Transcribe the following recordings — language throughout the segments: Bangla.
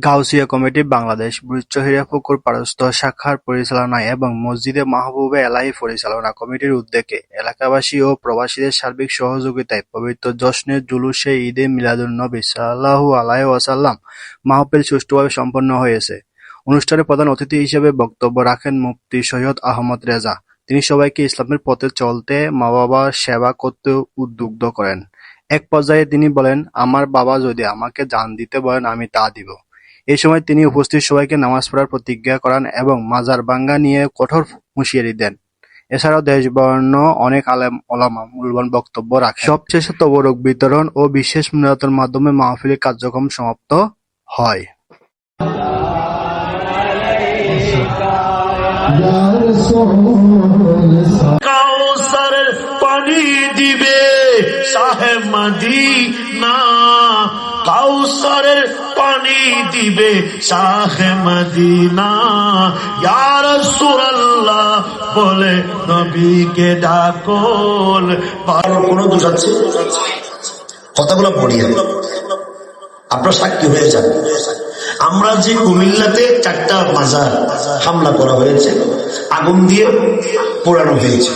গাউসিয়া কমিটি বাংলাদেশ বুচ্চহিরা পুকুর পারস্থ শাখার পরিচালনায় এবং মসজিদে মাহবুবে এলাহি পরিচালনা কমিটির উদ্যোগে এলাকাবাসী ও প্রবাসীদের সার্বিক সহযোগিতায় পবিত্র জশ্নে জুলুসে ঈদে মিলাদুন্নবী সাল্লাল্লাহু আলাইহি ওয়াসাল্লাম মাহফিল সুষ্ঠুভাবে সম্পন্ন হয়েছে। অনুষ্ঠানে প্রধান অতিথি হিসেবে বক্তব্য রাখেন মুফতি সৈয়দ আহমদ রেজা। তিনি সবাইকে ইসলামের পথে চলতে মা-বাবার সেবা করতে উদ্বুদ্ধ করেন। এক পর্যায়ে তিনি বলেন, "আমার বাবা যদি আমাকে জান দিতে বলেন আমি তা দিব।" এ সময় তিনি উপস্থিত সবাইকে নামাজ পড়ার প্রতিজ্ঞা করান এবং মাজার ভাঙ্গা নিয়ে কঠোর হুঁশিয়ারি দেন। এছাড়াও দেশবরেণ্য অনেক আলেম ওলামা মূল্যবান বক্তব্য রাখেন। সবশেষে তবরক বিতরণ ও বিশেষ মিলাদের মাধ্যমে মাহফিলের কার্যক্রম সমাপ্ত হয়। কাউসারের পানি দিবে মদিনা। কাউসারের পানি দিবে মদিনা। ইয়া রাসূলুল্লাহ বলে নবীকে ডাকল। কোনো দোষ আছে? কথাগুলো পড়িয়ে আপনার সাক্ষী হয়ে যান। আমরা যে কুমিল্লাতে চারটা মাজার হামলা করা হয়েছে, আগুন দিয়ে পোড়ানো হয়েছে,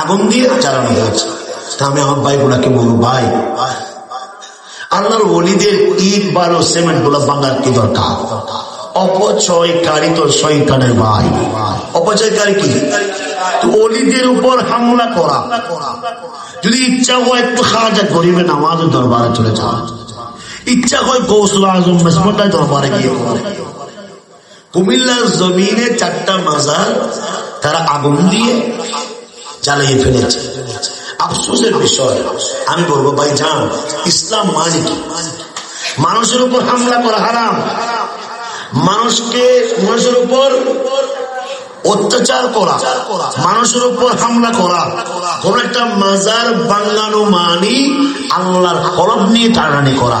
আগুন দিয়ে চালানো হয়েছে। তা আমি আমার ভাইগুলাকে বলব, ভাই, আল্লাহর ওলিদের ইট, বালো, সিমেন্টগুলো বাংলার কি দরকার? অপচয়কারী তো শয়তানের ভাই। অপচয়কারী কি? অলিদের উপর হামলা করা। যদি ইচ্ছা হয় একটু খাওয়া যায় গরিবের নামাজও দরবারে চলে যাওয়া। ইচ্ছা হয় গৌসুল আজম মেসমতায় দরবারে গিয়ে কুমিল্লার জমিনে চারটা মাজার তারা আগুন দিয়ে জ্বালিয়ে ফেলেছে। আফসোসের বিষয়, আমি বলব, ভাই যান ইসলাম মানে কি? মানুষের উপর হামলা করা হারাম। মানুষকে, মানুষের উপর অত্যাচার করা, মানুষের উপর হামলা করা, কোন একটা মাজার বাংলানো মানি আল্লাহর হরফ নিয়ে টানানি করা।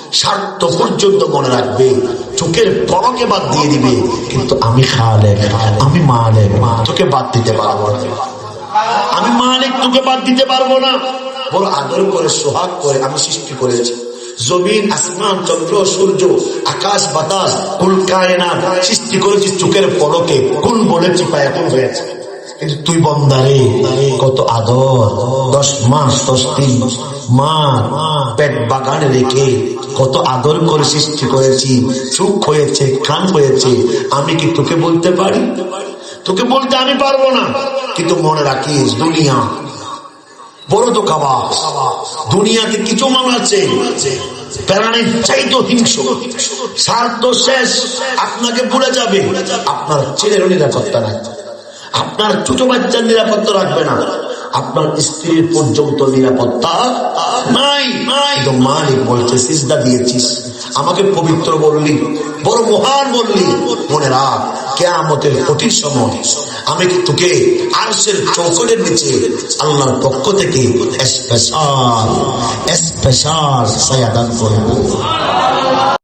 স্বার্থ পর্যন্ত মনে রাখবে। চোখের পরকে বাদ দিয়ে দিবে। কিন্তু আমি খালে আমি মালে তোকে বাদ দিতে পারব না। আমি মালিক, তোকে বাদ দিতে পারব না। বড় আদর করে, সোহাগ করে আমি সৃষ্টি করেছি। জমিন, আসমান, চন্দ্র, সূর্য, আকাশ, বাতাস, কুল কায়না সৃষ্টি করেছি চোখের পলকে। কোন বলে চিপা এখন হয়েছে তুই বন্দারে কত আদর, দশ মাস, দশ দিন। মা, পেট বাগানে রেখে কত আদর করে সৃষ্টি করেছি চোখ হয়েছে কান হয়েছে। আমি কি তোকে বলতে পারি? তোকে বলতে আমি পারব না। কিন্তু মনে রাখিস, দুনিয়া বড় তো খাবা দুনিয়াতে কিছু মানুষ আছে। প্রাণীর চাইতো হিংস স্বার্থ শেষ। আপনাকে ভুলে যাবে। আপনার ছেলের নিরাপত্তা নাই। আপনার ছোট বাচ্চার নিরাপত্তা রাখবে না। আপনার স্ত্রীর পর্যন্ত নিরাপত্তা নাই। নাই তো মালিক বলছে, সিজদা দিয়েছিস। আমাকে পবিত্র বললি, বড় মহান বললি। মনে রাখ, কেয়ামতের কঠিন সময় আমি তোকে আরশের চৌকটের নিচে আল্লাহর পক্ষ থেকে স্পেশাল স্পেশাল সায়াদান করব?